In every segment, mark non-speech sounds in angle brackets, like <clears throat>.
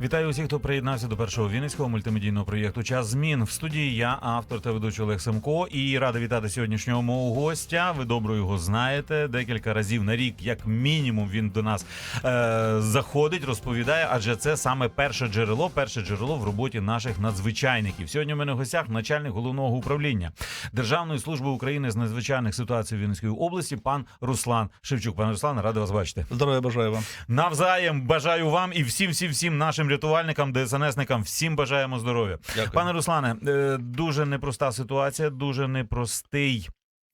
Вітаю усіх, хто приєднався до першого вінницького мультимедійного проєкту Час змін в студії. Я автор та ведучий Олег Семко. І радий вітати сьогоднішнього мого гостя. Ви добре його знаєте. Декілька разів на рік, як мінімум, він до нас е- заходить, розповідає. Адже це саме перше джерело, перше джерело в роботі наших надзвичайників. Сьогодні в мене в гостях начальник головного управління Державної служби України з надзвичайних ситуацій Вінницької області, пан Руслан Шевчук. Пане Руслан, радий вас бачити. Здоров'я бажаю вам. Навзаєм бажаю вам і всім, всім, всім нашим рятувальникам, ДСНСникам, всім бажаємо здоров'я. Дякую. Пане Руслане, е, дуже непроста ситуація, дуже непростий.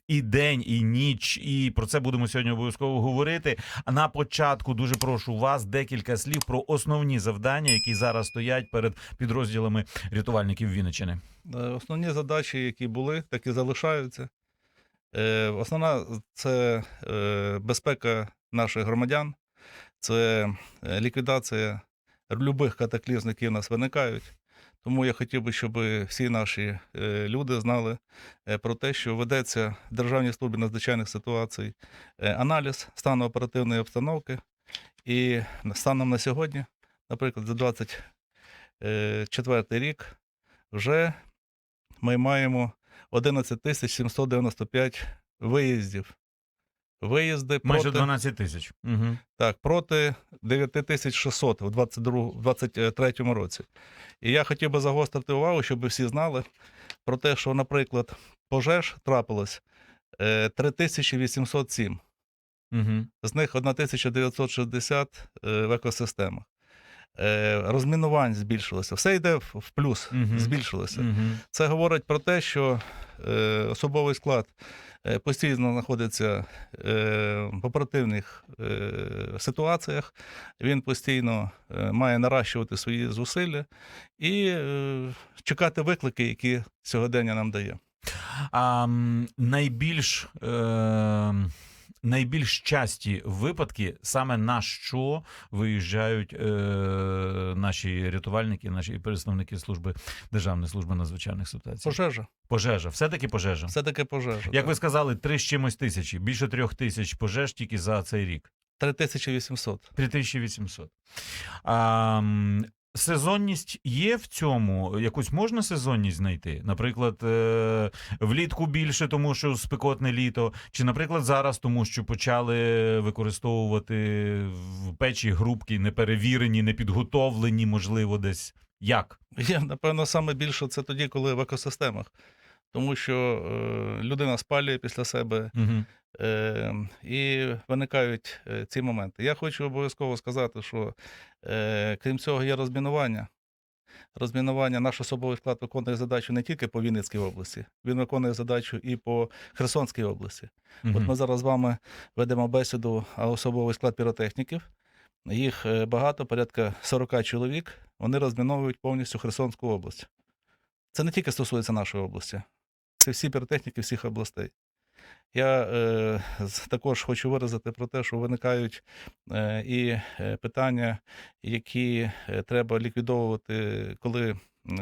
І день, і ніч, і про це будемо сьогодні обов'язково говорити. А на початку дуже прошу вас декілька слів про основні завдання, які зараз стоять перед підрозділами рятувальників Вінниччини. Е, Основні задачі, які були, так і залишаються. Е, Основна це безпека наших громадян, це ліквідація любих катаклізм, які в нас виникають. Тому я хотів би, щоб всі наші е, люди знали е, про те, що ведеться в Державній службі надзвичайних ситуацій е, аналіз стану оперативної обстановки. І станом на сьогодні, наприклад, за 24 рік, вже ми маємо 11 тисяч 795 виїздів. Виїзди Майже проти, 12 тисяч. Угу. так, проти 9600 у 22, 23 році. І я хотів би загострити увагу, щоб всі знали про те, що, наприклад, пожеж трапилось е, 3807. Угу. З них 1960 е, в екосистемах. Е, Розмінувань збільшилося. Все йде в в плюс, Мгм. збільшилося. Угу. Це говорить про те, що е, особовий склад е, постійно знаходиться е, в оперативних е, ситуаціях, він постійно е, має наращувати свої зусилля і е, чекати виклики, які сьогодення нам дає. А найбільш, е, найбільш часті випадки саме на що виїжджають е, наші рятувальники, наші представники служби Державної служби надзвичайних ситуацій. Пожежа. Пожежа, все-таки пожежа. Все таки пожежа. Як так. ви сказали, три з чимось тисячі, більше трьох тисяч пожеж тільки за цей рік. 3800. 3800. А, сезонність є в цьому? Якусь можна сезонність знайти? Наприклад, е, влітку більше, тому що спекотне літо, чи, наприклад, зараз, тому що почали використовувати в печі грубки неперевірені, непідготовлені, можливо, десь. Як? Є, напевно, саме більше це тоді, коли в екосистемах. Тому що е, людина спалює після себе Угу. Е, і виникають е, ці моменти. Я хочу обов'язково сказати, що е, крім цього є розмінування. Розмінування наш особовий склад виконує задачу не тільки по Вінницькій області, він виконує задачу і по Херсонській області. От ми зараз з вами ведемо бесіду, а особовий склад піротехніків. Їх е, багато, порядка 40 чоловік. Вони розміновують повністю Херсонську область. Це не тільки стосується нашої області, це всі піротехніки всіх областей. Я е, також хочу виразити про те, що виникають е, і е, питання, які е, треба ліквідовувати, коли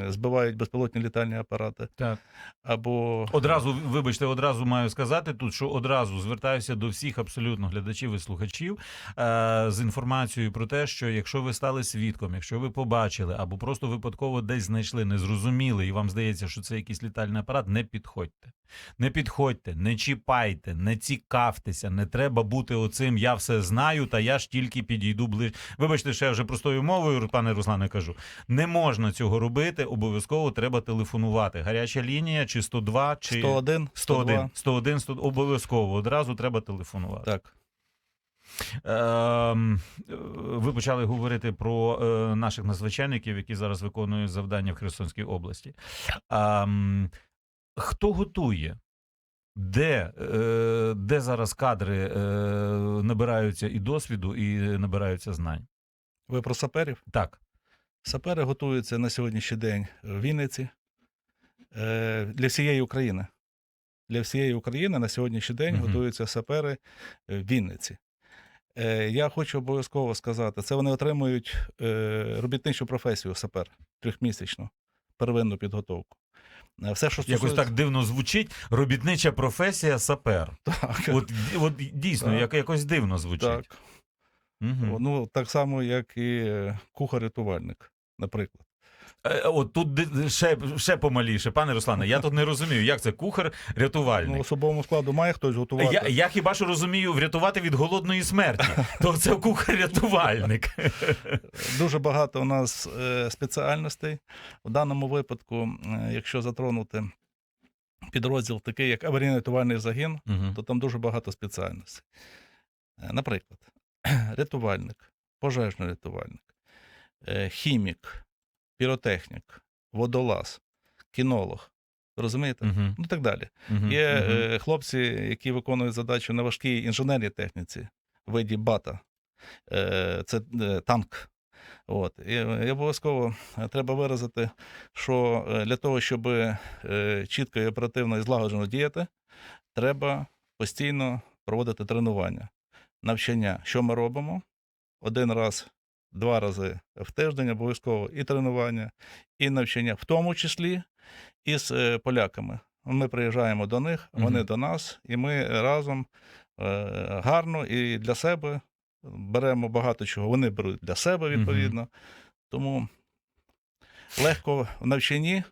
збивають безпілотні літальні апарати. Так. Або Одразу, вибачте, одразу маю сказати тут, що одразу звертаюся до всіх абсолютно глядачів і слухачів е, з інформацією про те, що якщо ви стали свідком, якщо ви побачили або просто випадково десь знайшли, не зрозуміли, і вам здається, що це якийсь літальний апарат, не підходьте. Не підходьте, не чіпайте, не цікавтеся, не треба бути оцим. Я все знаю, та я ж тільки підійду ближче. Вибачте, що я вже простою мовою, пане Руслане, кажу. Не можна цього робити. Обов'язково треба телефонувати. Гаряча лінія, чи 102, чи 101, 101, 101, 100, обов'язково одразу треба телефонувати. Так. Ем, ви почали говорити про е, наших надзвичайників, які зараз виконують завдання в Херсонській області. Ем, хто готує? Де, е, де зараз кадри е, набираються і досвіду, і набираються знань? Ви про саперів? Так. Сапери готуються на сьогоднішній день в Вінниці е, для всієї України. Для всієї України на сьогоднішній день Мгм. готуються сапери в Вінниці. Е, Я хочу обов'язково сказати, це вони отримують е, робітничу професію сапер трьохмісячну, первинну підготовку. Е, Все, що Якось так дивно звучить. Робітнича професія сапер. Так, От, от дійсно, Так. якось дивно звучить. так. Мгм. Ну, так само, як і е, кухар-рятувальник, наприклад. Е, От тут ще, ще помаліше, пане Руслане. Я тут не розумію, як це кухар Ну, рятувальник. особовому складу має хтось готувати. Я, я хіба що розумію врятувати від голодної смерті. <laughs> То це кухар-рятувальник. Дуже багато у нас е, спеціальностей. У даному випадку, якщо затронути підрозділ такий, як аварійно-рятувальний загін, Мгм. то там дуже багато спеціальностей. Наприклад, <clears throat> рятувальник, пожежний рятувальник, е, хімік, піротехнік, водолаз, кінолог. Розумієте? Мгм. Ну і так далі. Мгм. Є Мгм. е, хлопці, які виконують задачу на важкій інженерній техніці в виді бата. Е, це танк. От. І, і обов'язково треба виразити, що для того, щоб чітко і оперативно і злагоджено діяти, треба постійно проводити тренування, навчання. Що ми робимо? Один раз, два рази в тиждень обов'язково і тренування, і навчання, в тому числі і з е, поляками. Ми приїжджаємо до них, вони Мгм. до нас, і ми разом е, гарно і для себе беремо багато чого. Вони беруть для себе відповідно. Тому легко в навчанні,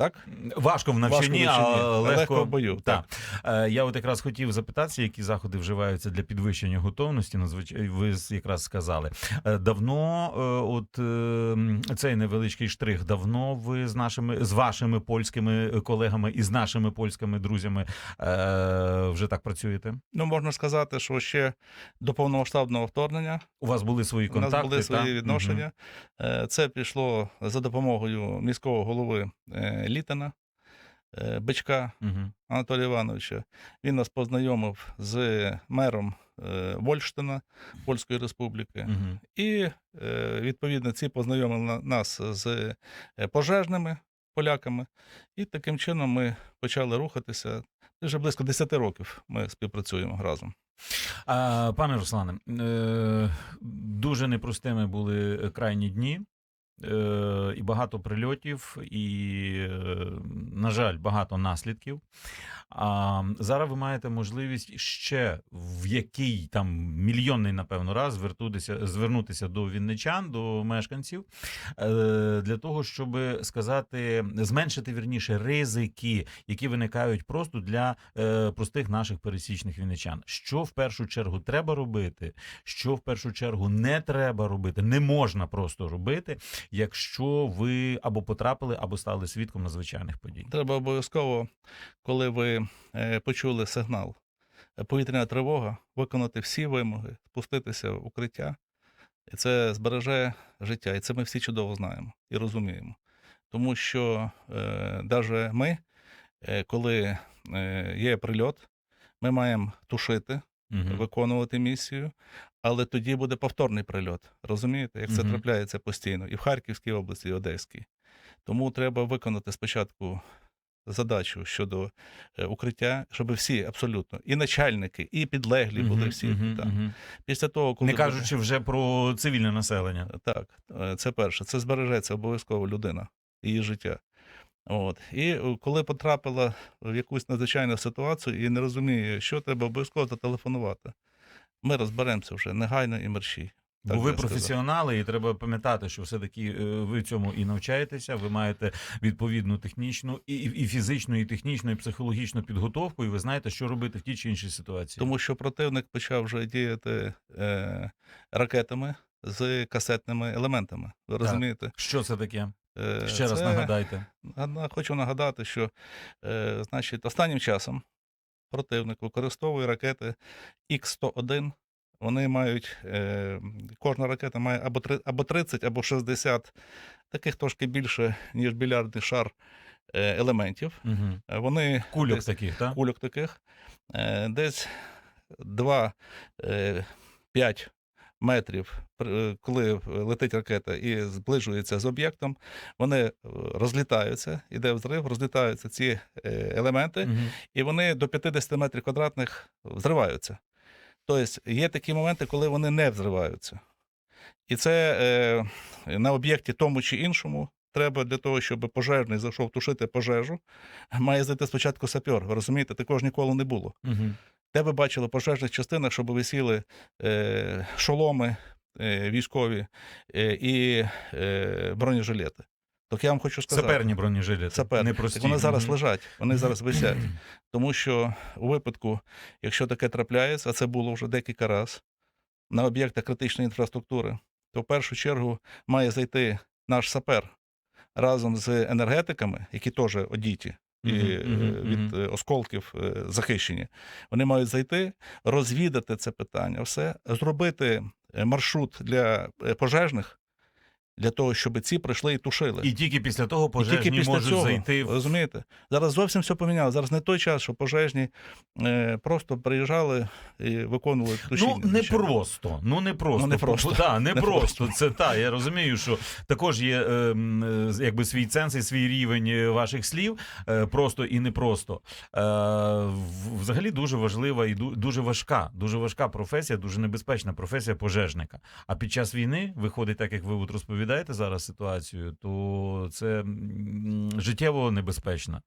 так? Важко в навчанні, а легко, легко в бою, Так. Е, Я от якраз хотів запитатися, які заходи вживаються для підвищення готовності. Надзвичай ви якраз сказали. Е, Давно, е, от цей невеличкий штрих, давно ви з нашими з вашими польськими колегами і з нашими польськими друзями вже так працюєте? Ну, можна сказати, що ще до повномасштабного вторгнення У вас були свої у контакти? нас були свої та? відношення. Е, Це пішло за допомогою міського голови Літина, е, Бичка. Мгм. Анатолія Івановича. Він нас познайомив з мером е, Вольштина Польської Республіки. Мгм. І е, відповідно ці познайомили нас з пожежними поляками. І таким чином ми почали рухатися. Вже близько 10 років ми співпрацюємо разом. Пане Руслане, дуже непростими були крайні дні. Е, і багато прильотів, і, е, на жаль, багато наслідків. А зараз ви маєте можливість ще в який там мільйонний, напевно, раз звернутися, звернутися до вінничан, до мешканців е, для того, щоб сказати, зменшити вірніше ризики, які виникають просто для простих наших пересічних вінничан. Що в першу чергу треба робити, що в першу чергу не треба робити, не можна просто робити, якщо ви або потрапили, або стали свідком надзвичайних подій. Треба обов'язково, коли ви е, почули сигнал е, повітряна тривога, виконати всі вимоги, спуститися в укриття. І це збереже життя. І це ми всі чудово знаємо і розуміємо. Тому що е, навіть ми, е, коли е, є прильот, ми маємо тушити, Мгм. виконувати місію, але тоді буде повторний прильот. Розумієте, як це трапляється постійно і в Харківській області, і в Одеській. Тому треба виконати спочатку задачу щодо е, укриття, щоб всі абсолютно і начальники, і підлеглі були всі. мгм. Після того, коли Не кажучи вже про цивільне населення. так, е, це перше. Це збережеться обов'язково людина, її життя. От. І е, коли потрапила в якусь надзвичайну ситуацію і не розуміє, що треба обов'язково зателефонувати. Ми розберемося вже негайно і мерщій. Бо ви професіонали, і треба пам'ятати, що все-таки е, ви цьому і навчаєтеся. Ви маєте відповідну технічну і, і фізичну, і технічну, і психологічну підготовку, і ви знаєте, що робити в тій чи іншій ситуації. Тому що противник почав вже діяти е, ракетами з касетними елементами. Ви Так. розумієте? Що це таке? Е, Ще раз нагадайте. Хочу нагадати, що е, значить, останнім часом противник використовує ракети Х-101. Вони мають, е, кожна ракета має або, три- або 30, або 60 таких трошки більше, ніж білярдний шар е, елементів. Угу. Вони Кульок десь- таких, так? кульок таких, е, десь 2-5 метрів, е, коли летить ракета і зближується з об'єктом, вони е, розлітаються, іде взрив, розлітаються ці е, елементи, Мгм. і вони до 50 метрів квадратних взриваються. Тобто є такі моменти, коли вони не взриваються. І це е, на об'єкті тому чи іншому. Треба для того, щоб пожежний зайшов тушити пожежу, має зайти спочатку сапер. Ви розумієте, такого ж ніколи не було. Мгм. Де ви бачили в пожежних частинах, щоб висіли е, шоломи е, військові е, і е, бронежилети? Так я вам хочу сказати. Саперні бронежилети. Сапер. Не Так вони зараз лежать, вони зараз висять. Тому що у випадку, якщо таке трапляється, а це було вже декілька разів на об'єктах критичної інфраструктури, то в першу чергу має зайти наш сапер разом з енергетиками, які теж одіті. І е, від е, осколків е, захищені. Вони мають зайти, розвідати це питання, все, зробити маршрут для пожежних, для того, щоб ці прийшли і тушили. І тільки після того І пожежні тільки після можуть цього, зайти Розумієте? Зараз зовсім все поміняло. Зараз не той час, що пожежні е, просто приїжджали і виконували тушіння. Ну, не просто. Ну, <laughs> не просто. Ну, не просто. Да, не, Не просто. Це та. Я розумію, що також є е, е, якби свій ценз і свій рівень е, ваших слів. е, Просто і не просто. Е, Взагалі дуже важлива і дуже важка, дуже важка професія, дуже небезпечна професія пожежника. А під час війни виходить, так як ви от розповідаєте зараз ситуацію, то це життєво небезпечно.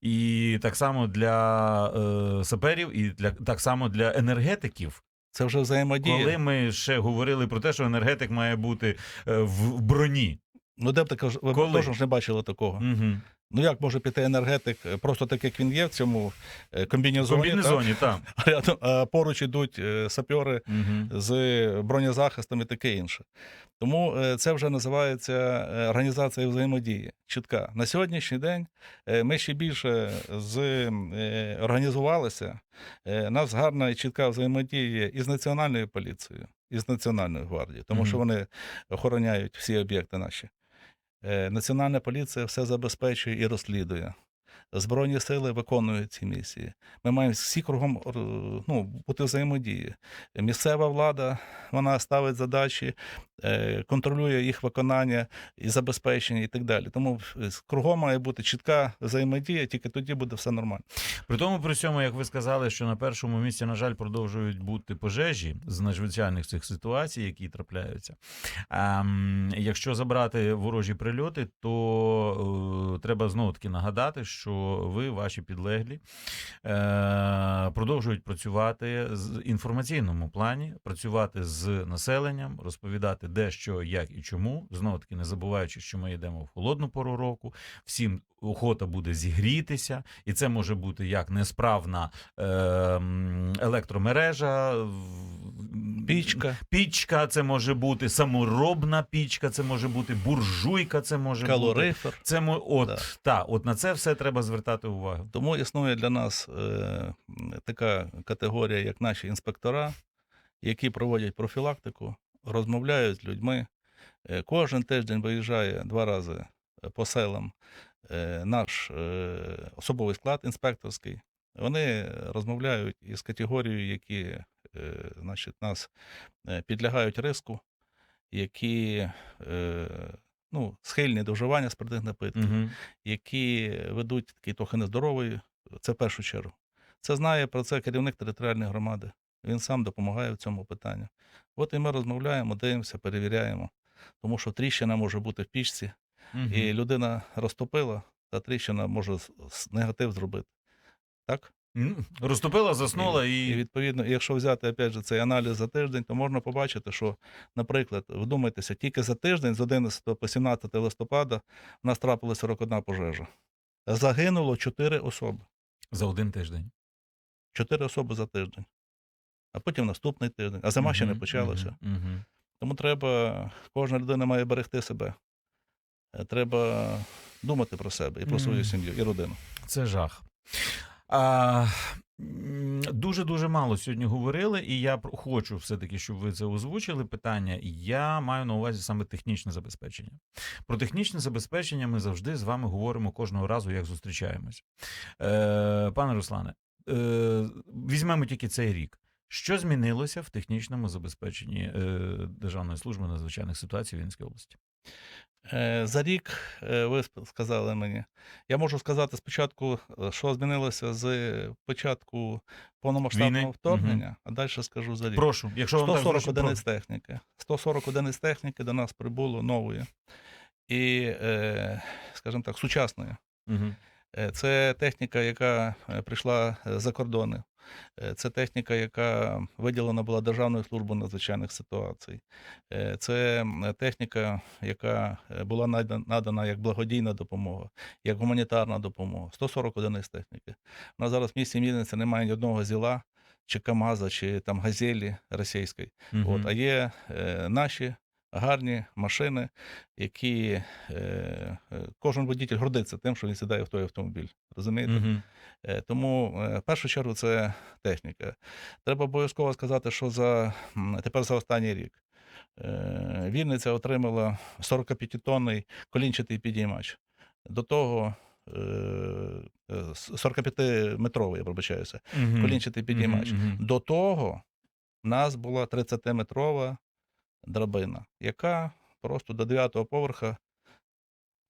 І так само для е, саперів, і для так само для енергетиків. Це вже взаємодія. Коли ми ще говорили про те, що енергетик має бути е, в броні. Ну, де б таке ви Коли? теж ж не бачили такого. Угу. Ну як може піти енергетик, е, просто так, як він є в цьому комбінезоні, комбінезоні, так. <laughs> а рядом, поруч ідуть е, сапьори Угу. з бронезахистом і таке інше. Тому е, це вже називається організація взаємодії. Чітка. На сьогоднішній день ми ще більше з, організувалися. У нас гарна і чітка взаємодія із Національною поліцією, і з Національною гвардією, тому Мгм. що вони охороняють всі об'єкти наші. Е, Національна поліція все забезпечує і розслідує. Збройні сили виконують ці місії. Ми маємо всі кругом е, ну, бути взаємодії. Місцева влада вона ставить задачі, контролює їх виконання і забезпечення, і так далі. Тому е, кругом має бути чітка взаємодія, тільки тоді буде все нормально. При тому, при цьому, як ви сказали, що на першому місці, на жаль, продовжують бути пожежі з надзвичайних цих ситуацій, які трапляються. А, якщо забрати ворожі прильоти, то е, треба знову таки нагадати, що ви, ваші підлеглі, е, продовжують працювати з інформаційному плані, працювати з населенням, розповідати де, що, як і чому. Знову таки, не забуваючи, що ми йдемо в холодну пору року, всім охота буде зігрітися, і це може бути як несправна е, електромережа, Пічка, пічка, це може бути саморобна пічка, це може бути буржуйка, це може бути. Це от, Да. та, от на це все треба звертати увагу. Тому існує для нас е, така категорія, як наші інспектора, які проводять профілактику, розмовляють з людьми. Е, кожен тиждень виїжджає два рази по селам е, наш е, особовий склад інспекторський. Вони розмовляють із категорією, які е, значить, нас е, підлягають риску, які е, ну, схильні до вживання спиртних напитків Угу. які ведуть такий трохи нездоровий, це в першу чергу. Це знає про це керівник територіальної громади. Він сам допомагає в цьому питанні. От і ми розмовляємо, дивимося, перевіряємо. Тому що тріщина може бути в пічці, і людина розтопила, та тріщина може негатив зробити. Так? Розтопила, заснула І, і. відповідно, якщо взяти опять же, цей аналіз за тиждень, то можна побачити, що, наприклад, вдумайтеся, тільки за тиждень з 11 по 17 листопада в нас трапилась 41 пожежа. Загинуло 4 особи. за один тиждень. 4 особи за тиждень. А потім наступний тиждень. А зима ще не почалася. Тому треба, кожна людина має берегти себе. Е, Треба думати про себе і про свою сім'ю, і родину. Це жах. А, дуже дуже мало сьогодні говорили, і я хочу все-таки, щоб ви це озвучили. Питання. Я маю на увазі саме технічне забезпечення. Про технічне забезпечення ми завжди з вами говоримо кожного разу, як зустрічаємось. Е, пане Руслане, е, візьмемо тільки цей рік. Що змінилося в технічному забезпеченні е, Державної служби надзвичайних ситуацій Вінницької області? Е, За рік е, ви сказали мені. Я можу сказати спочатку, що змінилося з початку повномасштабного Війни? вторгнення, а далі скажу за рік. Прошу, якщо вам так 140 зручно, одиниць техніки. 140 одиниць техніки до нас прибуло нової. І, скажімо так, сучасної. Е, Це техніка, яка прийшла за кордони. Е, Це техніка, яка виділена була Державною службою надзвичайних ситуацій. Е, Це техніка, яка е, була надана як благодійна допомога, як гуманітарна допомога. 140 одиниць техніки. У нас зараз в місті Мільниця немає ні одного зіла, чи КАМАЗа, чи там газелі російської. Мгм. От, а є е, наші гарні машини, які е, е, кожен водитель гордиться тим, що він сідає в той автомобіль. Розумієте? Мгм. Е, Тому е, в першу чергу це техніка. Треба обов'язково сказати, що за тепер за останній рік е, Вінниця отримала 45-тонний колінчатий підіймач. До того е, е, 45-метровий, я пробачаюся, колінчатий підіймач. До того в нас була 30-метрова драбина, яка просто до 9-го поверха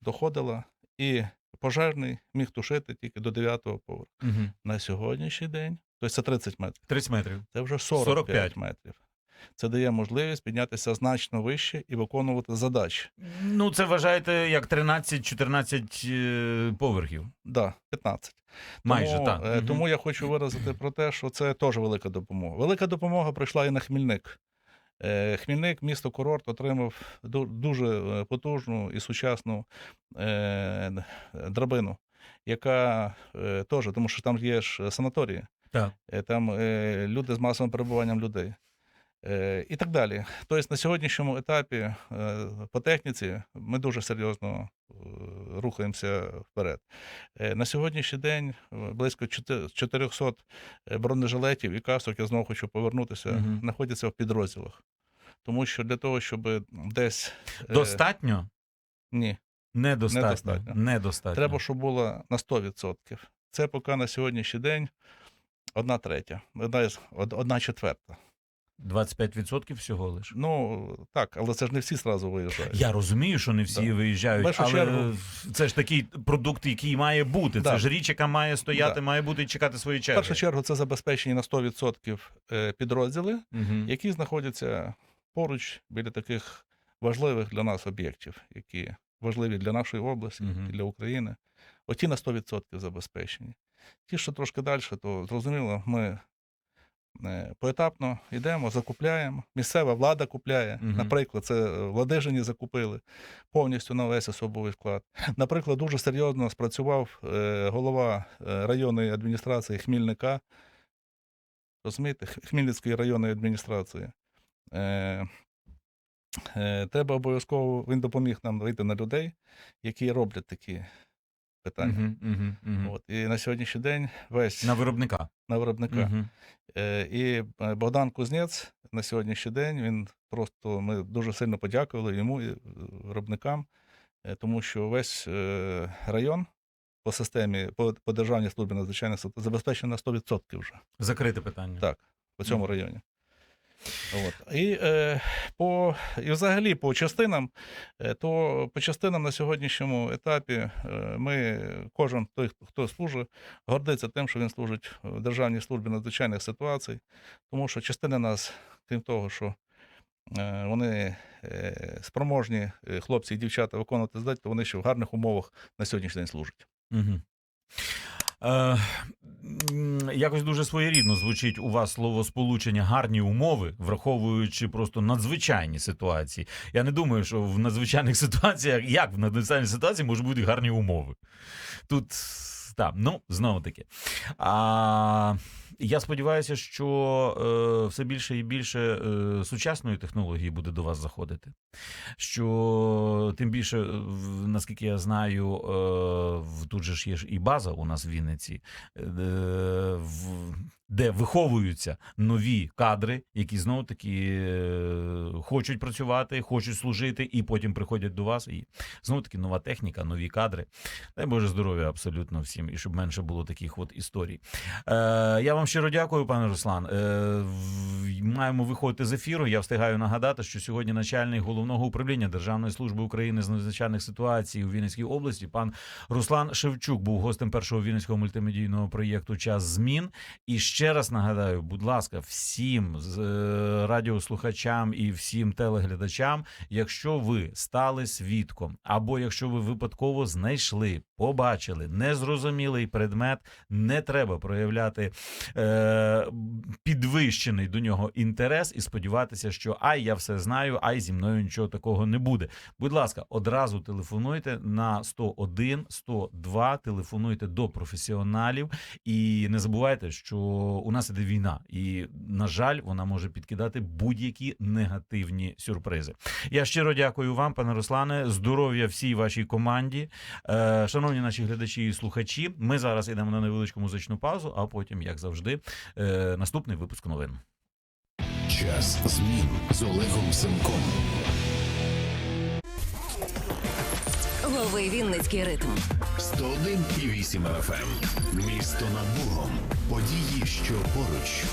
доходила, і пожежний міг тушити тільки до 9-го поверха. Мгм. На сьогоднішній день, тобто це 30 метрів, 30 метрів. це вже 45, 45. метрів. Це дає можливість піднятися значно вище і виконувати задачі. Ну, це вважаєте як 13-14 е, поверхів. Да, 15. Майже так. е. Тому я хочу виразити про те, що це теж велика допомога. Велика допомога прийшла і на Хмільник. Е, Хмільник, місто курорт, отримав ду- дуже е, потужну і сучасну е, драбину, яка теж, тому що там є ж санаторії, Так. там люди з масовим перебуванням людей. Е, І так далі. Тобто на сьогоднішньому етапі е, по техніці ми дуже серйозно е, рухаємося вперед. На сьогоднішній день близько чотир- 400 бронежилетів і касок, я знову хочу повернутися, Мгм. знаходяться в підрозділах. Тому що для того, щоб десь. Достатньо? Ні, Недостатньо. Недостатньо. Недостатньо. треба, щоб було на 100%. Це поки на сьогоднішній день одна третя, одна, одна четверта. 25% всього лиш. Ну так, але це ж не всі зразу виїжджають. Я розумію, що не всі Да. виїжджають, першу але чергу- це ж такий продукт, який має бути. Да. Це ж річ, яка має стояти, Да. має бути і чекати свої В першу чергу це забезпечені на 100% е, підрозділи, Мгм. які знаходяться поруч біля таких важливих для нас об'єктів, які важливі для нашої області і для України. Оті на 100% забезпечені. Ті, що трошки далі, то зрозуміло, ми поетапно йдемо, закупляємо. Місцева влада купляє. Мгм. Наприклад, це е, в Ладижині закупили повністю на весь особовий склад. Наприклад, дуже серйозно спрацював е, голова е, районної адміністрації Хмільника. Розумієте, Хмельницької районної адміністрації. Е, е, треба обов'язково, він допоміг нам вийти на людей, які роблять такі питання. Мгм, мгм, мгм. От, і на сьогоднішній день весь На на, виробника. виробника. Мгм. Е, і е, Богдан Кузнець на сьогоднішній день він просто ми дуже сильно подякували йому і е, виробникам, е, тому що весь е, район по системі, по, по державній службі надзвичайних ситуацій забезпечений на 100% вже. Закрите питання. Так, по цьому районі. От. І, е, по, і взагалі по частинам, е, то по частинам на сьогоднішньому етапі е, ми, кожен той, хто служить, гордиться тим, що він служить в Державній службі надзвичайних ситуацій, тому що частини нас, крім того, що е, вони спроможні хлопці і дівчата виконувати здатні, то вони ще в гарних умовах на сьогоднішній день служать. Угу. Е, якось дуже своєрідно звучить у вас слово сполучення гарні умови, враховуючи просто надзвичайні ситуації. Я не думаю, що в надзвичайних <laughs> ситуаціях, як в надзвичайній ситуації, можуть бути гарні умови. Тут так, ну знову таки. А, я сподіваюся, що е, все більше і більше е, сучасної технології буде до вас заходити. Що тим більше, е, наскільки я знаю, е, тут же ж є ж і база у нас в Вінниці, е, в- де виховуються нові кадри, які знову таки е, хочуть працювати, хочуть служити, і потім приходять до вас. І знову таки нова техніка, нові кадри. Дай Боже здоров'я абсолютно всім, і щоб менше було таких от історій. Е, я вам щиро дякую, пане Руслан. Е, маємо виходити з ефіру. Я встигаю нагадати, що сьогодні начальник головного управління Державної служби України з надзвичайних ситуацій у Вінницькій області, пан Руслан Шевчук, був гостем першого вінницького мультимедійного проєкту Час змін. І ще раз нагадаю, будь ласка, всім е, радіослухачам і всім телеглядачам, якщо ви стали свідком, або якщо ви випадково знайшли, побачили, не зрозуміли. незрозумілий предмет, не треба проявляти е, підвищений до нього інтерес і сподіватися, що ай, я все знаю, ай, зі мною нічого такого не буде. Будь ласка, одразу телефонуйте на 101 102, телефонуйте до професіоналів і не забувайте, що у нас іде війна, і на жаль, вона може підкидати будь-які негативні сюрпризи. Я щиро дякую вам, пане Руслане. Здоров'я всій вашій команді. Е, шановні наші глядачі і слухачі. Ми зараз йдемо на невеличку музичну паузу, а потім, як завжди, е, наступний випуск новин. Час змін з Олегом Семком. Лови Вінницький ритм. 101,8 FM. Місто над Богом. Події, що поруч.